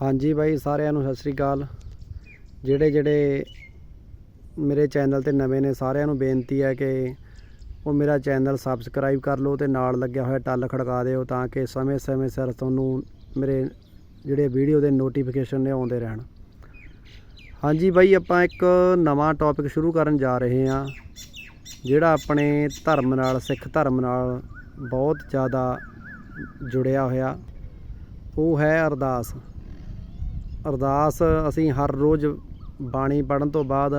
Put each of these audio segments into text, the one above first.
ਹਾਂਜੀ ਬਾਈ, ਸਾਰਿਆਂ ਨੂੰ ਸਤਿ ਸ੍ਰੀ ਅਕਾਲ। ਜਿਹੜੇ ਜਿਹੜੇ ਮੇਰੇ ਚੈਨਲ ਤੇ ਨਵੇਂ ਨੇ, ਸਾਰਿਆਂ ਨੂੰ ਬੇਨਤੀ ਹੈ ਕਿ ਉਹ ਮੇਰਾ ਚੈਨਲ ਸਬਸਕ੍ਰਾਈਬ ਕਰ ਲਓ ਤੇ ਨਾਲ ਲੱਗਿਆ ਹੋਇਆ ਟੱਲ ਖੜਕਾ ਦਿਓ ਤਾਂ ਕਿ ਸਮੇਂ-ਸਮੇਂ ਸਿਰ ਤੁਹਾਨੂੰ ਮੇਰੇ ਜਿਹੜੇ ਵੀਡੀਓ ਦੇ ਨੋਟੀਫਿਕੇਸ਼ਨ ਨੇ ਆਉਂਦੇ ਰਹਿਣ। ਹਾਂਜੀ ਬਾਈ, ਆਪਾਂ ਇੱਕ ਨਵਾਂ ਟੌਪਿਕ ਸ਼ੁਰੂ ਕਰਨ ਜਾ ਰਹੇ ਹਾਂ, ਜਿਹੜਾ ਆਪਣੇ ਧਰਮ ਨਾਲ, ਸਿੱਖ ਧਰਮ ਨਾਲ ਬਹੁਤ ਜ਼ਿਆਦਾ ਜੁੜਿਆ ਹੋਇਆ। ਉਹ ਹੈ ਅਰਦਾਸ। ਅਰਦਾਸ ਅਸੀਂ ਹਰ ਰੋਜ਼ ਬਾਣੀ ਪੜਨ ਤੋਂ ਬਾਅਦ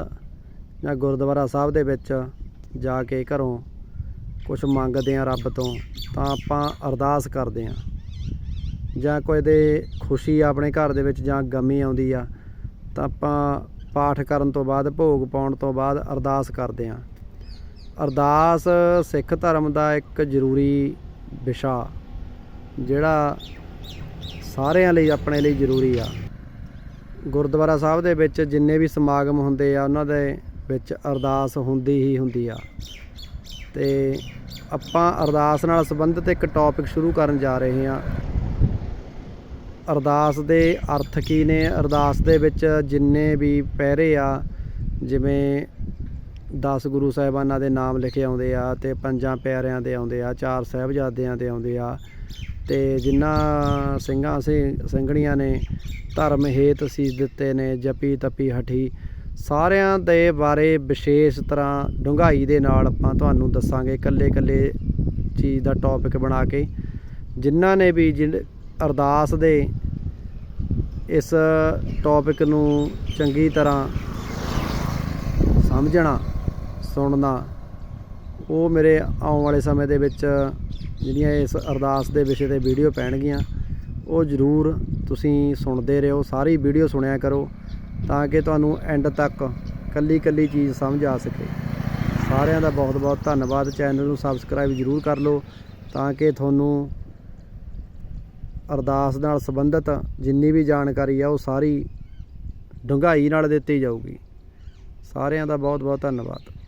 ਜਾਂ ਗੁਰਦੁਆਰਾ ਸਾਹਿਬ ਦੇ ਵਿੱਚ ਜਾ ਕੇ ਘਰੋਂ ਕੁਝ ਮੰਗਦੇ ਆ ਰੱਬ ਤੋਂ, ਤਾਂ ਆਪਾਂ ਅਰਦਾਸ ਕਰਦੇ ਆ ਜਾਂ ਕੋਈ ਦੇ ਖੁਸ਼ੀ ਆਪਣੇ ਘਰ ਦੇ ਵਿੱਚ ਜਾਂ ਗਮੀ ਆਉਂਦੀ ਆ, ਤਾਂ ਆਪਾਂ ਪਾਠ ਕਰਨ ਤੋਂ ਬਾਅਦ, ਭੋਗ ਪਾਉਣ ਤੋਂ ਬਾਅਦ ਅਰਦਾਸ ਕਰਦੇ ਆ ਅਰਦਾਸ ਸਿੱਖ ਧਰਮ ਦਾ ਇੱਕ ਜ਼ਰੂਰੀ ਵਿਸ਼ਾ, ਜਿਹੜਾ ਸਾਰਿਆਂ ਲਈ ਆਪਣੇ ਲਈ ਜ਼ਰੂਰੀ ਆ। ਗੁਰਦੁਆਰਾ ਸਾਹਿਬ ਦੇ ਵਿੱਚ ਜਿੰਨੇ ਵੀ ਸਮਾਗਮ ਹੁੰਦੇ ਆ, ਉਹਨਾਂ ਦੇ ਵਿੱਚ ਅਰਦਾਸ ਹੁੰਦੀ ਹੀ ਹੁੰਦੀ ਆ। ਤੇ ਆਪਾਂ ਅਰਦਾਸ ਨਾਲ ਸੰਬੰਧਿਤ ਇੱਕ ਟੌਪਿਕ ਸ਼ੁਰੂ ਕਰਨ ਜਾ ਰਹੇ ਹਾਂ। ਅਰਦਾਸ ਦੇ ਅਰਥ ਕੀ ਨੇ? ਅਰਦਾਸ ਦੇ ਵਿੱਚ ਜਿੰਨੇ ਵੀ ਪਹਿਰੇ ਆ, ਜਿਵੇਂ 10 ਗੁਰੂ ਸਾਹਿਬਾਨਾਂ ਦੇ ਨਾਮ ਲਿਖੇ ਆਉਂਦੇ ਆ ਤੇ ਪੰਜਾਂ ਪਿਆਰਿਆਂ ਦੇ ਆਉਂਦੇ ਆ, ਚਾਰ ਸਾਹਿਬਜ਼ਾਦਿਆਂ ਦੇ ਆਉਂਦੇ ਆ ਤੇ ਜਿਨ੍ਹਾਂ ਸਿੰਘਾਂ ਸਿੰਘ ਸਿੰਘਣੀਆਂ ਨੇ, ਧਰਮ ਹੇਤ ਸੀਸ ਦਿੱਤੇ ਨੇ, ਜਪੀ ਤਪੀ ਹਠੀ। ਸਾਰਿਆਂ ਦੇ ਬਾਰੇ ਵਿਸ਼ੇਸ਼ ਤਰ੍ਹਾਂ ਡੂੰਘਾਈ ਦੇ ਨਾਲ ਆਪਾਂ ਤੁਹਾਨੂੰ ਦੱਸਾਂਗੇ ਇਕੱਲੇ ਇਕੱਲੇ ਚੀਜ਼ ਦਾ ਟੌਪਿਕ ਬਣਾ ਕੇ। ਜਿਨ੍ਹਾਂ ਨੇ ਵੀ ਜਿਨ- ਅਰਦਾਸ ਦੇ ਇਸ ਟੌਪਿਕ ਨੂੰ ਚੰਗੀ ਤਰ੍ਹਾਂ ਸਮਝਣਾ, ਸੁਣਨਾ, ਉਹ ਮੇਰੇ ਆਉਣ ਵਾਲੇ ਸਮੇਂ ਦੇ ਵਿੱਚ ਜਿਹੜੀਆਂ ਇਸ ਅਰਦਾਸ ਦੇ ਵਿਸ਼ੇ ਤੇ ਵੀਡੀਓ ਪੈਣਗੀਆਂ, ਉਹ ਜ਼ਰੂਰ ਤੁਸੀਂ ਸੁਣਦੇ ਰਹੋ, ਸਾਰੀ ਵੀਡੀਓ ਸੁਣਿਆ ਕਰੋ, ਤਾਂ ਕਿ ਤੁਹਾਨੂੰ ਐਂਡ ਤੱਕ ਕੱਲੀ ਕੱਲੀ ਚੀਜ਼ ਸਮਝ ਆ ਸਕੇ। ਸਾਰਿਆਂ ਦਾ ਬਹੁਤ ਬਹੁਤ ਧੰਨਵਾਦ। ਚੈਨਲ ਨੂੰ ਸਬਸਕ੍ਰਾਈਬ ਜ਼ਰੂਰ ਕਰ ਲਓ, ਤਾਂ ਕਿ ਤੁਹਾਨੂੰ ਅਰਦਾਸ ਨਾਲ ਸੰਬੰਧਿਤ ਜਿੰਨੀ ਵੀ ਜਾਣਕਾਰੀ ਆ, ਉਹ ਸਾਰੀ ਡੂੰਘਾਈ ਨਾਲ ਦਿੱਤੀ ਜਾਊਗੀ। ਸਾਰਿਆਂ ਦਾ ਬਹੁਤ ਬਹੁਤ ਧੰਨਵਾਦ।